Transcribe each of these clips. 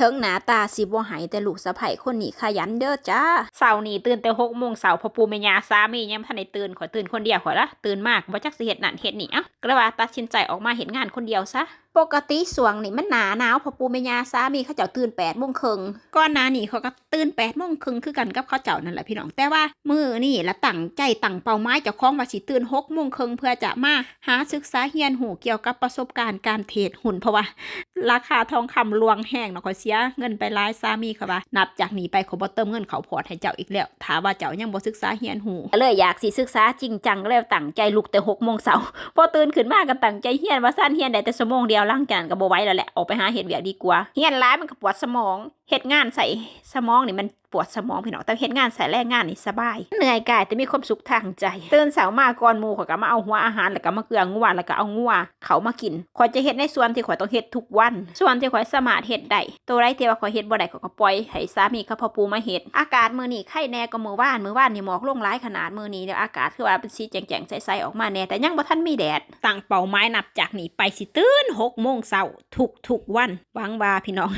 เถิงหนาตาสิบ่ไหายแต่ลูกสะใภ้คนนี้ขยันเด้อจ้าเสาร์นี้ตื่นแต่หกโมงเสาร์พอปูแม่ยาสามียังบ่ทันได้ตื่นขอตื่นคนเดียวขอละตื่นมากบ่จักสิเฮ็ดนั่นเฮ็ดนี่เอ้าก็เลยว่าตัดสินใจออกมาเฮ็ดงานคนเดียวซะ ปกติสวงนี่มันหนาหนาวพอปูแม่ยาสามีเขาเจ้าตื่น8ปดโมงครึ่งก่อนหน้านี้เขาก็ตื่น8ปดโมงครึ่งคือกันกับเขาเจ้านั่นแหละพี่น้องแต่ว่ามือนี่ละตั้งใจตั้งเป้าหมายเจ้าของว่าสิตื่น6โมงครึ่งเพื่อจะมาหาศึกษาเรียนหูเกี่ยวกับประสบการณ์การเทรดหุ้นเพราะว่า ราคาทองคำลวงแห้งเนาะขอเสียเงินไปหลายสามีค่ะว่า นับจากนี้ไปขอยบ่เติมเงินเขาพอร์ตให้เจ้าอีกแล้วถ้าว่าเจ้ายังบ่ศึกษาเรียนหูเลยอยากสิศึกษาจริงจังก็เลยตั้งใจลุกแต่6โมงเช้าพอตื่นขึ้นมาก็ตั้งใจเฮียนว่าสั้นเฮียนได้แต่ชั่วโมงเดียวล่างจากนั้นก็บ่ไหวแล้วแหละออกไปหาเฮ็ดเวียกดีกว่าเฮียนหลายมันก็ปวดสมองเฮ็ดงานใส่สมองนี่มันปวดสมองพี่น้องแต่เฮ็ดงานใส่แรงงานนี่สบาย เหนื่อยกายแต่มีความสุขทางใจตื่นเช้ามาก่อนหมู่ข่อยก็มาเอาหัวอาหารแล้วก็มาเกลืองัวแล้วก็เอางัวเขามากินข่อยจะเฮ็ดในส่วนที่ข่อยต้องเฮ็ดทุกวัน ส่วนที่ข่อยสามารถเฮ็ดได้ตัวไรที่ว่าข่อยเฮ็ดบ่ได้ข่อยก็ปล่อยให้สามีกับพ่อปู่มาเฮ็ดอากาศมื้อนี้ไข้แน่ก็มื้อว่านมื้อว่านนี่หมอกลงหลายขนาดมื้อนี้เนี่ยอากาศคือว่าเป็นสีแจ่งๆใสๆออกมาแน่แต่ยังบ่ทันมีแดดตั้งเป้าหมายนับจากนี้ไปสิตื่น6โมงเช้าทุกๆวันหวังว่าพี่น้อง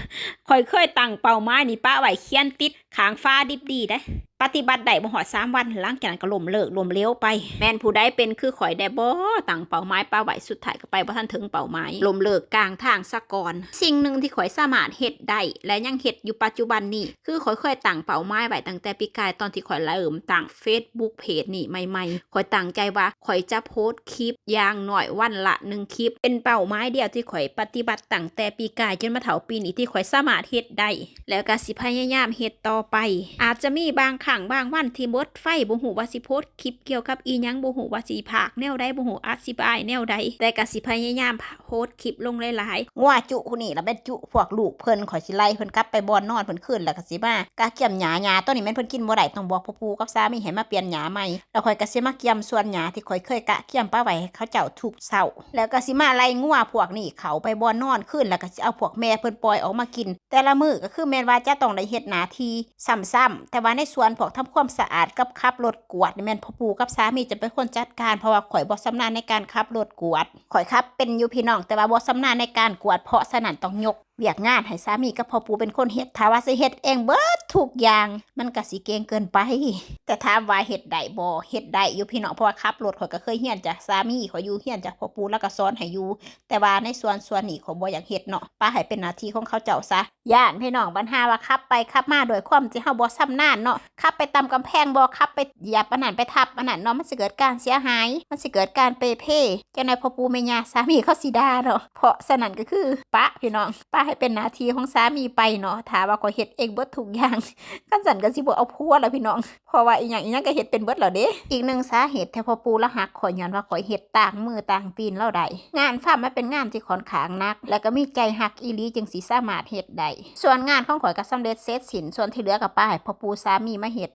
ข่อยเคยตั้งเป้าหมายนี่ป้าไว้เขียนติดขางฟ้าดิบดีได้ปฏิบัติได้บ่หอดสามวันหลังจากนั้นก็ล่มเลิกล่มเลี้ยวไป แม่นผู้ใดเป็นคือข่อยได้บ่ตั้งเป้าหมายป้าไว้สุดท้ายก็ไปบ่ทันถึงเป้าหมายล่มเลิกกลางทางซะก่อนสิ่งหนึ่งที่ข่อยสามารถเฮ็ดได้และยังเฮ็ดอยู่ปัจจุบันนี้คือข่อยเคยตั้งเป้าหมายไว้ตั้งแต่ปีกายตอนที่ข่อยเริ่มตั้ง Facebook เพจนี่ใหม่ๆข่อยตั้งใจว่าข่อยจะโพสต์คลิปอย่างน้อยวันละหนึ่งคลิป เป็นเป้าหมายเดียวที่ข่อยปฏิบัติตั้งแต่ปีกายจนมาเถาปีนี้ที่ข่อยสามารถเฮ็ดได้ แล้วก็สิพยายามเฮ็ดต่อไป อาจจะมีบางครั้งบางวันที่มดไฟบ่ฮู้ว่าสิโพสคลิปเกี่ยวกับอีหยังบ่ฮู้ว่าสิภาคแนวใดบ่ฮู้อธิบายแนวใดแต่ก็สิพยายามโพสคลิปลงหลายๆงัวจุผู้นี่ล่ะแม่นจุพวกลูกเพิ่นข่อยสิไล่เพิ่นกลับไปบ่อนนอนเพิ่นขึ้นแล้วก็สิมากะเกี่ยมหญ้าหญ้าตัวนี้แม่นเพิ่นกินบ่ได้ต้องบอกพ่อปู่กับสามีให้มาเปลี่ยนหญ้าใหม่แล้วข่อยก็สิมาเกี่ยมส่วนหญ้าที่ข่อยเคยกะเกี่ยมป้าไว้ให้เขาเจ้าทุกเช้าแล้วก็สิมาไล่งัวพวกนี้เขาไปบ่อนนอนขึ้นแล้วก็สิเอาพวกแม่เพิ่นปล่อยออกมากินแต่ละมือก็คือแมนว่าจะต้องได้เฮ็ดหน้าที่ซ้ำๆแต่ว่าในส่วนพวกทำความสะอาดกับขับรถกวดนี่แม่นพ่อปู่กับสามีจะเป็นคนจัดการเพราะว่าข่อยบ่ชำนาญในการขับรถกวดข่อยขับเป็นอยู่พี่น้องแต่ว่าบ่ชำนาญในการกวดเพราะฉะนั้นต้องยก เวียกงานให้สามีกับพ่อปูเป็นคนเฮ็ดถ้าว่าสิเฮ็ดเองเบิดทุกอย่าง มันก็สิเก่งเกินไป แต่ถามว่าเฮ็ดได้บ่เฮ็ดได้อยู่พี่น้องเพราะว่าขับรถข่อยก็เคยเฮียนจากสามีข่อยอยู่เฮียนจากพ่อปูแล้วก็สอนให้อยู่แต่ว่าในส่วนส่วนนี้ข่อยบ่อยากเฮ็ดเนาะป้าให้เป็นหน้าที่ของเขาเจ้าซะย่านพี่น้องปัญหาว่าขับไปขับมาโดยความที่เฮาบ่ชำนาญเนาะขับไปตามกำแพงบ่ขับไปหยียบอันนั้นไปทับอันนั้นเนาะมันสิเกิดการเสียหาย มันสิเกิดการเปเพ่จังได๋พ่อปูแม่ย่าสามีเขาสิด่าเนาะเพราะฉะนั้นก็คือปะพี่น้องป้าให้เป็นหน้าที่ของสามีไปเนาะถ้าว่าข่อยเฮ็ดเองเบิดทุกอย่างกันสันก็สิบ่เอาพัวแล้วพี่น้องเพราะว่าอีหยังอีหยังก็เฮ็ดเป็นเบิดแล้วเด้อีกหนึ่งสาเหตุที่พ่อปูละหักข่อยย้อนว่าข่อยเฮ็ดต่างมือต่างตีนเล่าได้งานฟาร์มมันเป็นงานที่ค่อนข้างนัก แล้วก็มีใจหักอีหลีจึงสิสามารถเฮ็ดได้ส่วนงานของข่อยก็สำเร็จเสร็จสิ้นส่วนที่เหลือก็ป้าให้พ่อปูสามีมาเฮ็ด